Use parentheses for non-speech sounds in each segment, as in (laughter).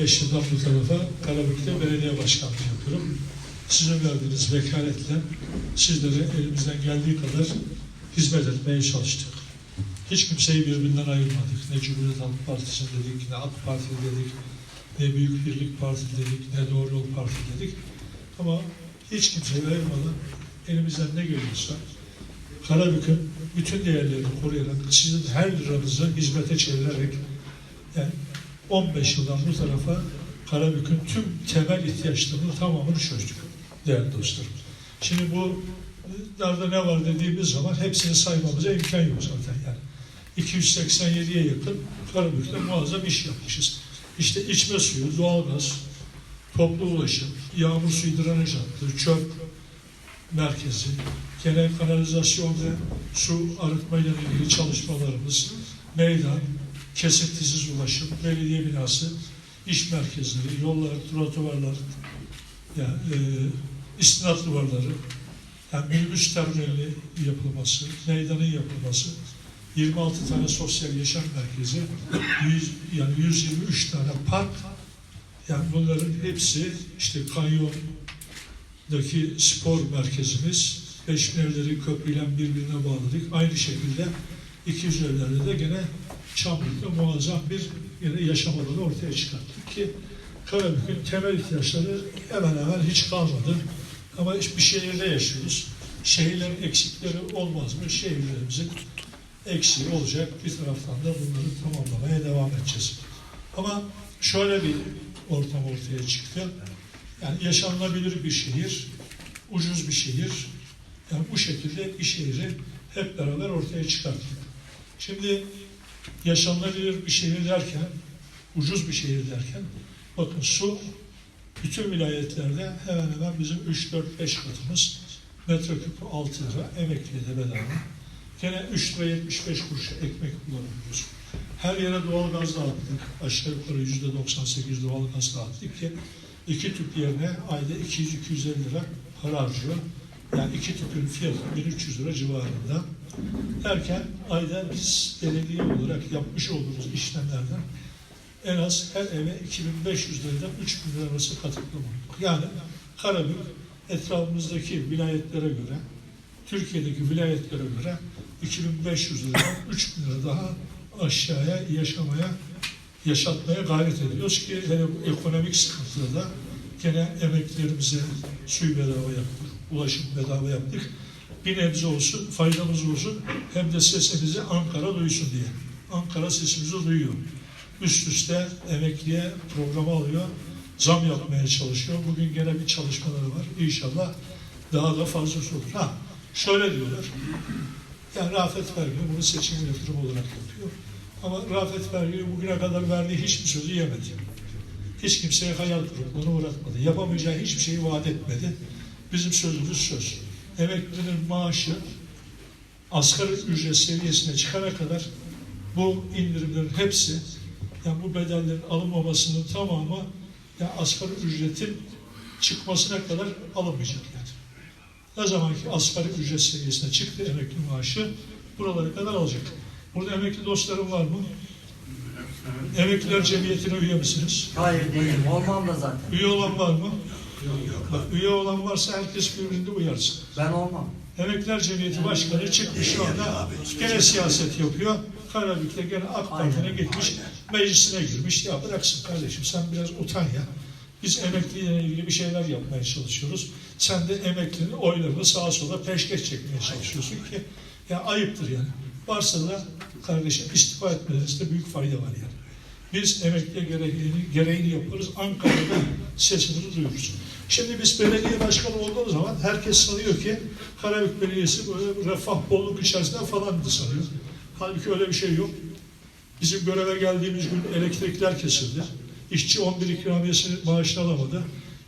15 yıldan bu tarafa Karabük'te belediye başkanlığı yapıyorum. Sizin verdiğiniz vekaletle sizlere elimizden geldiği kadar hizmet etmeye çalıştık. Hiç kimseyi birbirinden ayırmadık. Ne Cumhuriyet Halk Partisi dedik, ne AK Parti dedik, ne Büyük Birlik Parti dedik, ne Doğru Yol Parti dedik. Ama hiç kimseyi ayırmadan elimizden ne geliyorsa Karabük'ün bütün değerlerini koruyarak sizin her liranızı hizmete çevirerek yani 15 yıldan bu tarafa Karabük'ün tüm temel ihtiyaçlarını tamamını çözdük değerli dostlarım. Şimdi bu nerede ne var dediğimiz zaman hepsini saymamıza imkan yok zaten yani. 287'ye yakın Karabük'te muazzam iş yapmışız. İşte içme suyu, doğalgaz, toplu ulaşım, yağmur suyu drenaj hattı, çöp merkezi, genel kanalizasyon ve su arıtmayla ilgili çalışmalarımız, meydan, kesintisiz ulaşım, belediye binası, iş merkezleri, yollar, trotuvarlar, yani, e, istinat duvarları, yani minibüs terminali yapılması, meydanın yapılması, 26 tane sosyal yaşam merkezi, 100, yani 123 tane park, yani bunların hepsi işte kanyondaki spor merkezimiz, beş evleri köprüyle birbirine bağladık. Aynı şekilde 200 evlerde de gene Çamlık'ta muazzam bir yine yaşam alanı ortaya çıkarttık ki Karabük'ün temel ihtiyaçları hemen hemen hiç kalmadı. Ama bir şehirde yaşıyoruz. Şehirlerin eksikleri olmaz mı? Şehirlerimizin eksiği olacak. Bir taraftan da bunları tamamlamaya devam edeceğiz. Ama şöyle bir ortam ortaya çıktı. Yani yaşanılabilir bir şehir, ucuz bir şehir. Yani bu şekilde bir şehri hep beraber ortaya çıkarttık. Şimdi yaşanılabilir bir şehir derken, ucuz bir şehir derken, bakın su bütün vilayetlerde hemen hemen bizim 3-4-5 katımız metreküpü 6 lira, emekliye de bedava. Gene 3 lira 75 kuruş ekmek kullanıyoruz. Her yere doğal gaz dağıttık. Aşağı yukarı yüzde 98 doğal gaz dağıttık ki iki tüp yerine ayda 200-250 lira para harcıyor. Yani iki tüpün fiyatı 1300 lira civarında. Derken ayda biz belediye olarak yapmış olduğumuz işlemlerden en az her eve 2500 liradan 3000 lira arası katkıda bulunduk. Yani Karabük etrafımızdaki vilayetlere göre, Türkiye'deki vilayetlere göre 2500 liradan 3000 lira daha aşağıya yaşamaya, yaşatmaya gayret ediyoruz ki hele bu ekonomik sıkıntıda da gene emeklilerimize suyu bedava yaptık, ulaşım bedava yaptık. Bir nebze olsun, faydamız olsun hem de sesimizi Ankara duysun diye. Ankara sesimizi duyuyor. Üst üste emekliye programı alıyor, zam yapmaya çalışıyor. Bugün gene bir çalışmaları var. İnşallah daha da fazlası olur. Ha, şöyle diyorlar. Yani Rafet Vergi bunu seçim yatırım olarak yapıyor. Ama Rafet Vergi bugüne kadar verdiği hiçbir sözü yemedi. Hiç kimseye hayal kırıklığına uğratmadı. Yapamayacağı hiçbir şeyi vaat etmedi. Bizim sözümüz söz. Emeklinin maaşı asgari ücret seviyesine çıkana kadar bu indirimlerin hepsi yani bu bedellerin alınmamasının tamamı yani asgari ücretin çıkmasına kadar alınmayacak yani. Ne zaman ki asgari ücret seviyesine çıktı emekli maaşı buralara kadar alacak. Burada emekli dostlarım var mı? Emekliler Cemiyeti'ne üye misiniz? Hayır değilim. Olmam da zaten. Üye olan var mı? Bak, üye olan varsa herkes birbirinde uyarsın. Ben olmam. Emekliler Cemiyeti Başkanı çıkmış şu anda gene siyaset yapıyor. Karabük'te gene AK Parti'ne gitmiş, meclisine girmiş. Ya bıraksın kardeşim sen biraz utan ya. Biz emekliyle ilgili bir şeyler yapmaya çalışıyoruz. Sen de emeklinin oylarını sağa sola peşkeş çekmeye çalışıyorsun ki ya ayıptır yani. Varsa da kardeşim istifa etmenizde büyük fayda var yani. Biz emekliye gereğini, gereğini yaparız. Ankara'da sesimizi duyururuz. Şimdi biz belediye başkanı olduğumuz zaman herkes sanıyor ki Karabük Belediyesi böyle refah bolluk içerisinde falan sanıyor. Halbuki öyle bir şey yok. Bizim göreve geldiğimiz gün elektrikler kesildi. İşçi 11 ikramiyesini maaşını alamadı.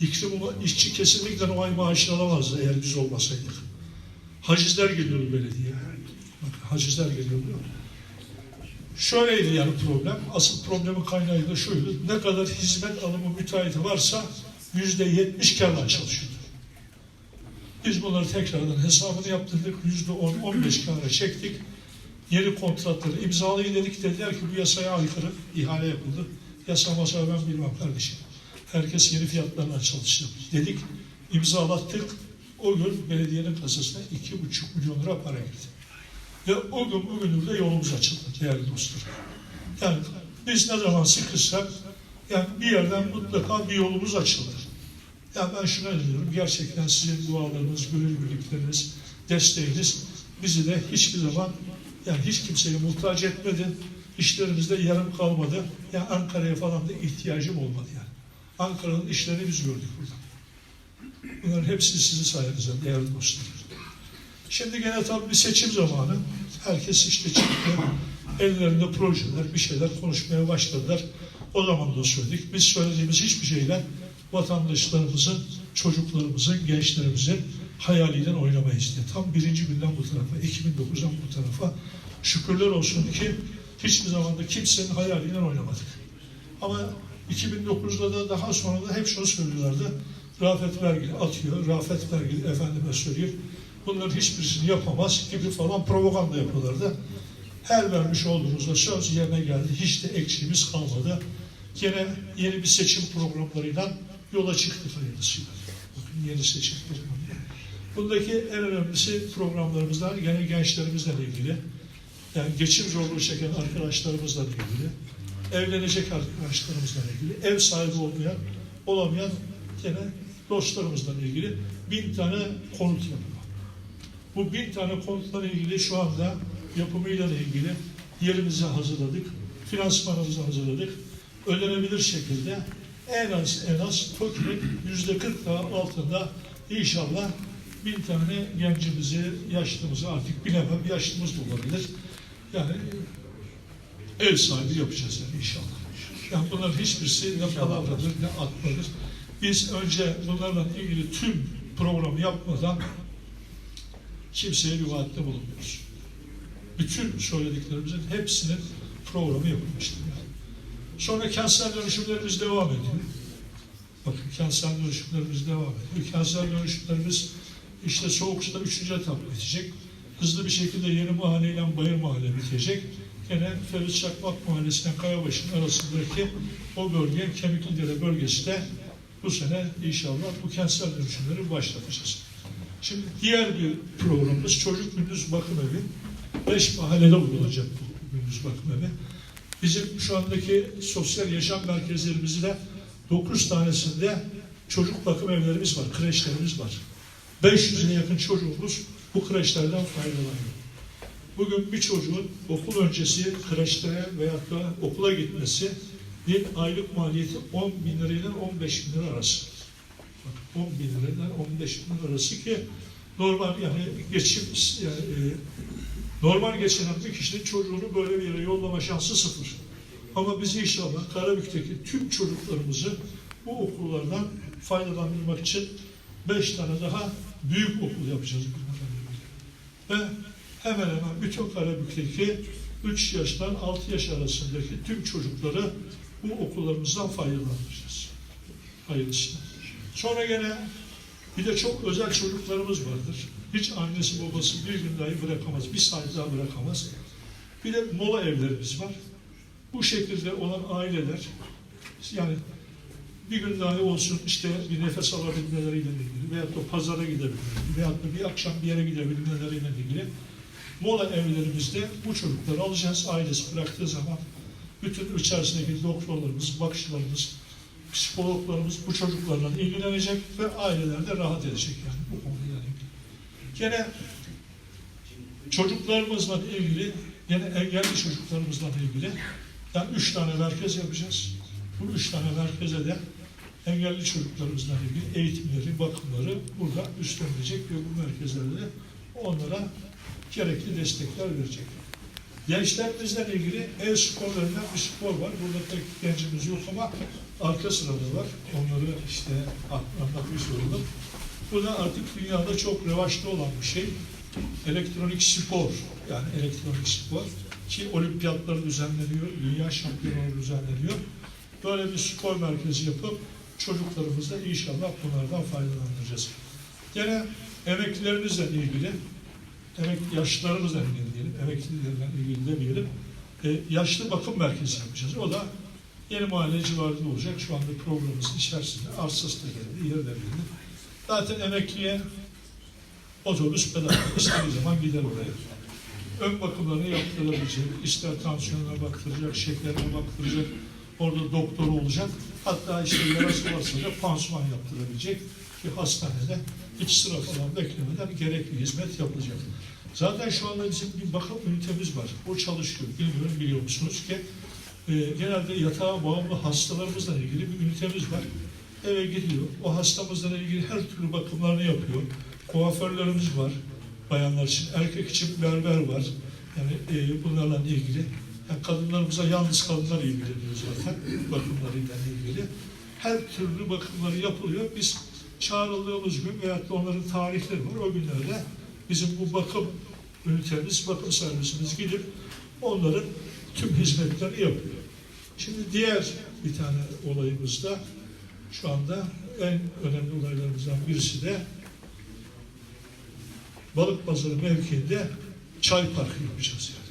İklim, işçi kesinlikle o ay maaşını alamazdı eğer biz olmasaydık. Hacizler geliyordu belediyeye. Bakın hacizler geliyordu. Şöyleydi yani problem. Asıl problemin kaynağı da şuydu. Ne kadar hizmet alımı müteahhiti varsa yüzde yetmiş karla çalışıyordu. Biz bunları tekrardan hesabını yaptırdık. Yüzde on, on beş kâra çektik. Yeni kontratları imzalayın dedik. Dediler ki bu yasaya aykırı ihale yapıldı. Yasa masa ben bilmem kardeşim. Herkes yeni fiyatlarla çalıştı. Dedik, imzalattık. O gün belediyenin kasasına iki buçuk milyon lira para girdi. Ve o gün bugündür de yolumuz açıldı değerli dostlar. Yani biz ne zaman sıkışsak yani bir yerden mutlaka bir yolumuz açılır. Yani ben şuna diyorum, gerçekten sizin dualarınız, gönül birlikleriniz, desteğiniz bizi de hiçbir zaman yani hiç kimseye muhtaç etmedi. İşlerimizde yarım kalmadı. Yani Ankara'ya falan da ihtiyacım olmadı yani. Ankara'nın işlerini biz gördük burada. Bunların hepsi sizin sayenizde değerli dostlar. Şimdi gene tabii bir seçim zamanı. Herkes işte çıktı. Ellerinde projeler, bir şeyler konuşmaya başladılar. O zaman da söyledik. Biz söylediğimiz hiçbir şeyle vatandaşlarımızın, çocuklarımızın, gençlerimizin hayaliyle oynamayız diye. Tam birinci günden bu tarafa, 2009'dan bu tarafa şükürler olsun ki hiçbir zaman da kimsenin hayaliyle oynamadık. Ama 2009'da da daha sonra da hep şunu söylüyorlardı. Rafet Vergili atıyor, Rafet Vergili efendime söyleyeyim. Bunların hiçbirisini yapamaz gibi falan propaganda yapıyorlardı. Her vermiş olduğumuzda söz yerine geldi. Hiç de eksiğimiz kalmadı. Yine yeni bir seçim programlarıyla yola çıktık hayırlısıyla. Bakın yeni seçim programı. Bundaki en önemlisi programlarımızdan gene gençlerimizle ilgili. Yani geçim zorluğu çeken arkadaşlarımızla ilgili. Evlenecek arkadaşlarımızla ilgili. Ev sahibi olmayan, olamayan gene dostlarımızla ilgili bin tane konut yapıyor. Bu bin tane konutla ilgili şu anda yapımıyla ilgili yerimizi hazırladık, finansmanımızı hazırladık. Ödenebilir şekilde en az en az TOKİ'nin yüzde 40 daha altında inşallah bin tane gencimizi, yaşlımızı artık bilemem, yaşlımız da olabilir. Yani ev sahibi yapacağız yani inşallah. Yani bunların hiçbirisi ne palavradır ne atmadır. Biz önce bunlarla ilgili tüm programı yapmadan kimseye bir vaatte bulunmuyoruz. Bütün söylediklerimizin hepsinin programı yapılmıştır. Yani. Sonra kentsel dönüşümlerimiz devam ediyor. Bakın kentsel dönüşümlerimiz devam ediyor. Kentsel dönüşümlerimiz işte soğuk suda üçüncü etap bitecek. Hızlı bir şekilde yeni mahalle ile bayır mahalle bitecek. Gene Ferit Çakmak Mahallesi'nden Kayabaşı'nın arasındaki o bölge Kemiklidere bölgesi de bu sene inşallah bu kentsel dönüşümleri başlatacağız. Şimdi diğer bir programımız çocuk gündüz bakım evi. Beş mahallede uygulanacak bu gündüz bakım evi. Bizim şu andaki sosyal yaşam merkezlerimizde dokuz tanesinde çocuk bakım evlerimiz var, kreşlerimiz var. 500'e yakın çocuğumuz bu kreşlerden faydalanıyor. Bugün bir çocuğun okul öncesi kreşlere veyahut da okula gitmesi bir aylık maliyeti 10 bin lirayla 15 bin lira arası. Bak, 10 bin lirayla 15 bin lira arası ki normal yani geçim yani, e, normal geçinen bir kişinin çocuğunu böyle bir yere yollama şansı sıfır. Ama biz inşallah Karabük'teki tüm çocuklarımızı bu okullardan faydalandırmak için beş tane daha büyük okul yapacağız. Ve hemen hemen bütün Karabük'teki 3 yaştan 6 yaş arasındaki tüm çocukları bu okullarımızdan faydalandıracağız. Hayırlısıyla. Sonra gene bir de çok özel çocuklarımız vardır. Hiç annesi babası bir gün dahi bırakamaz, bir saat daha bırakamaz. Bir de mola evlerimiz var. Bu şekilde olan aileler yani bir gün dahi olsun işte bir nefes alabilmeleriyle ilgili veyahut da pazara gidebilmeleri veyahut da bir akşam bir yere gidebilmeleriyle ilgili mola evlerimizde bu çocukları alacağız. Ailesi bıraktığı zaman bütün içerisindeki doktorlarımız, bakıcılarımız, psikologlarımız bu çocuklarla ilgilenecek ve aileler de rahat edecek yani bu konuyla ilgili. Gene çocuklarımızla ilgili, gene engelli çocuklarımızla ilgili yani üç tane merkez yapacağız. Bu üç tane merkeze de engelli çocuklarımızla ilgili eğitimleri, bakımları burada üstlenilecek ve bu merkezlerde onlara gerekli destekler verecek. Gençlerimizle ilgili sporlarından bir spor var. Burada pek gencimiz yok ama arka sırada var. Onları işte anlatmış oldum. Bu da artık dünyada çok revaçta olan bir şey. Elektronik spor. Yani elektronik spor. Ki olimpiyatlar düzenleniyor, dünya şampiyonları düzenleniyor. Böyle bir spor merkezi yapıp çocuklarımızla inşallah bunlardan faydalandıracağız. Gene emeklilerimizle ilgili emek yaşlılarımızla ilgili diyelim, emeklilerle ilgili demeyelim. E, yaşlı bakım merkezi yapacağız. O da Yeni mahalle civarında olacak. Şu anda programımızın içerisinde arsası da geldi, yer de verildi. Zaten emekliye otobüs bedava. (laughs) İstediği zaman gider oraya. Ön bakımlarını yaptırabilecek, ister tansiyonuna baktıracak, şekerine baktıracak, orada doktoru olacak. Hatta işte yarası varsa da pansuman yaptırabilecek bir hastanede hiç sıra falan beklemeden gerekli hizmet yapılacak. Zaten şu anda bizim bir bakım ünitemiz var. O çalışıyor. Bilmiyorum biliyor musunuz ki e, genelde yatağa bağımlı hastalarımızla ilgili bir ünitemiz var. Eve gidiyor. O hastamızla ilgili her türlü bakımlarını yapıyor. Kuaförlerimiz var. Bayanlar için. Erkek için berber var. Yani e, bunlarla ilgili. Yani kadınlarımıza yalnız kadınlar ilgileniyor zaten bakımlarıyla ilgili. Her türlü bakımları yapılıyor. Biz çağrıldığımız gün veyahut da onların tarihleri var. O günlerde bizim bu bakım ünitemiz, bakım servisimiz gidip onların tüm hizmetlerini yapıyor. Şimdi diğer bir tane olayımız da şu anda en önemli olaylarımızdan birisi de balık pazarı mevkiinde çay parkı yapacağız yani.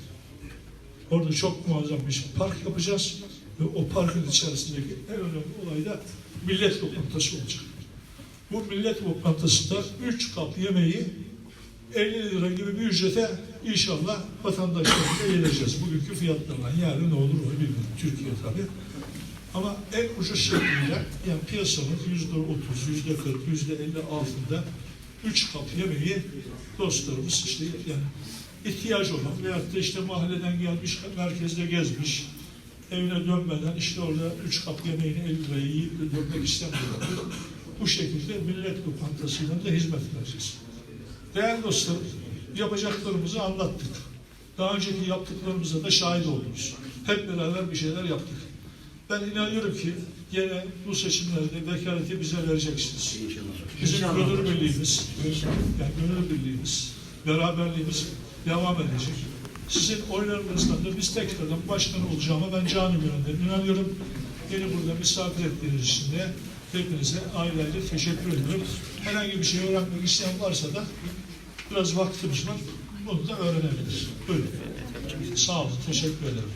Orada çok muazzam bir park yapacağız ve o parkın içerisindeki en önemli olay da millet lokantası olacak. Bu millet lokantasında üç kap yemeği 50 lira gibi bir ücrete inşallah vatandaşlarımıza yeneceğiz. Bugünkü fiyatlarla yani ne olur onu bilmiyorum. Türkiye tabii. Ama en ucuz şekliyle yani piyasanın yüzde otuz, yüzde kırk, yüzde elli altında üç kap yemeği dostlarımız işte yani ihtiyacı olan veyahut da işte mahalleden gelmiş, merkezde gezmiş, evine dönmeden işte orada üç kap yemeğini 50 liraya yiyip dönmek istemiyorlar. Bu şekilde millet lokantasıyla da hizmet vereceğiz. Değerli dostlarım, yapacaklarımızı anlattık. Daha önceki yaptıklarımıza da şahit oldunuz. Hep beraber bir şeyler yaptık. Ben inanıyorum ki yine bu seçimlerde vekaleti bize vereceksiniz. Bizim İnşallah. gönül birliğimiz, yani gönül birliğimiz, beraberliğimiz devam edecek. Sizin oylarınızla da biz tekrardan başkan olacağıma ben canı gönülden inanıyorum. Beni burada misafir ettiğiniz için de hepinize ayrıca teşekkür ediyorum. Herhangi bir şey öğrenmek isteyen varsa da biraz vaktimiz var. Bunu da öğrenebilir. Buyurun. Sağ olun. Teşekkür ederim.